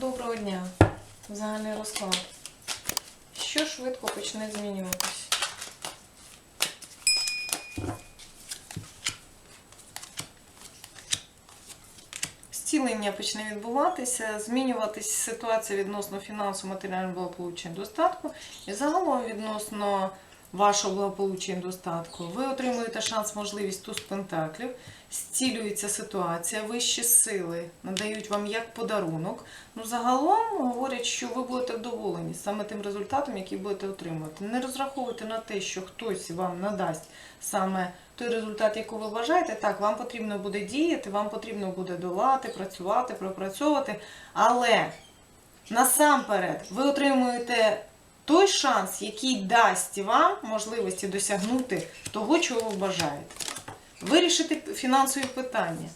Доброго дня. Загальний розклад. Що швидко почне змінюватись? Зцілення почне відбуватися, змінюватись ситуація відносно фінансу, матеріального благополуччя достатку, і загалом відносно вашого благополуччя і достатку. Ви отримуєте шанс, можливість туз пентаклів, зцілюється ситуація, вищі сили надають вам як подарунок. Ну, загалом говорять, що ви будете вдоволені саме тим результатом, який будете отримувати. Не розраховуйте на те, що хтось вам надасть саме той результат, який ви вважаєте. Так, вам потрібно буде діяти, вам потрібно буде долати, працювати, пропрацьовувати. Але насамперед ви отримуєте той шанс, який дасть вам можливості досягнути того, чого ви бажаєте. Вирішити фінансові питання,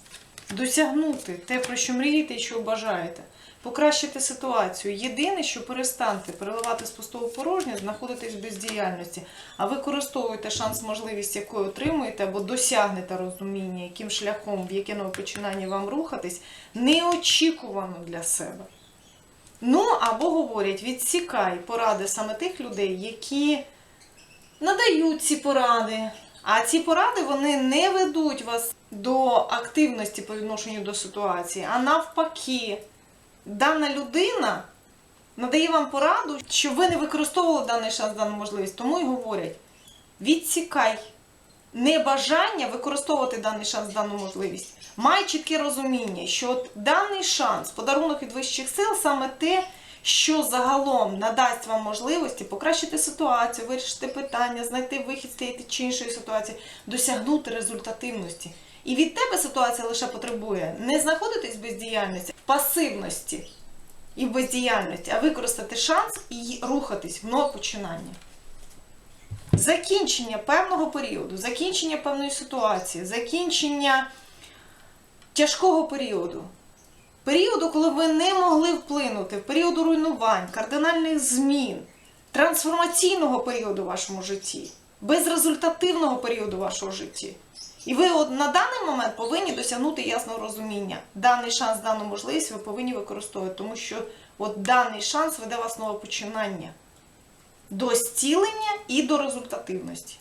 досягнути те, про що мрієте і що бажаєте, покращити ситуацію. Єдине, що перестаньте переливати з пустого в порожнє, знаходитесь в бездіяльності, а використовуєте шанс, можливість, якої отримуєте, або досягнете розуміння, яким шляхом, в яке нове починання вам рухатись, неочікувано для себе. Ну, або говорять, відсікай поради саме тих людей, які надають ці поради. А ці поради вони не ведуть вас до активності по відношенню до ситуації, а навпаки, дана людина надає вам пораду, щоб ви не використовували даний шанс, дану можливість. Тому і говорять: відсікай небажання використовувати даний шанс, дану можливість. Май чітке розуміння, що от даний шанс, подарунок від вищих сил, саме те, що загалом надасть вам можливості покращити ситуацію, вирішити питання, знайти вихід з тієї чи іншої ситуації, досягнути результативності. І від тебе ситуація лише потребує не знаходитись в бездіяльності, в пасивності і в бездіяльності, а використати шанс і рухатись в нове починання. Закінчення певного періоду, закінчення певної ситуації, закінчення тяжкого періоду. Періоду, коли ви не могли вплинути, періоду руйнувань, кардинальних змін, трансформаційного періоду в вашому житті, безрезультативного періоду в вашому житті. І ви от на даний момент повинні досягнути ясного розуміння. Даний шанс, дану можливість ви повинні використовувати, тому що от даний шанс веде вас нове починання до зцілення і до результативності.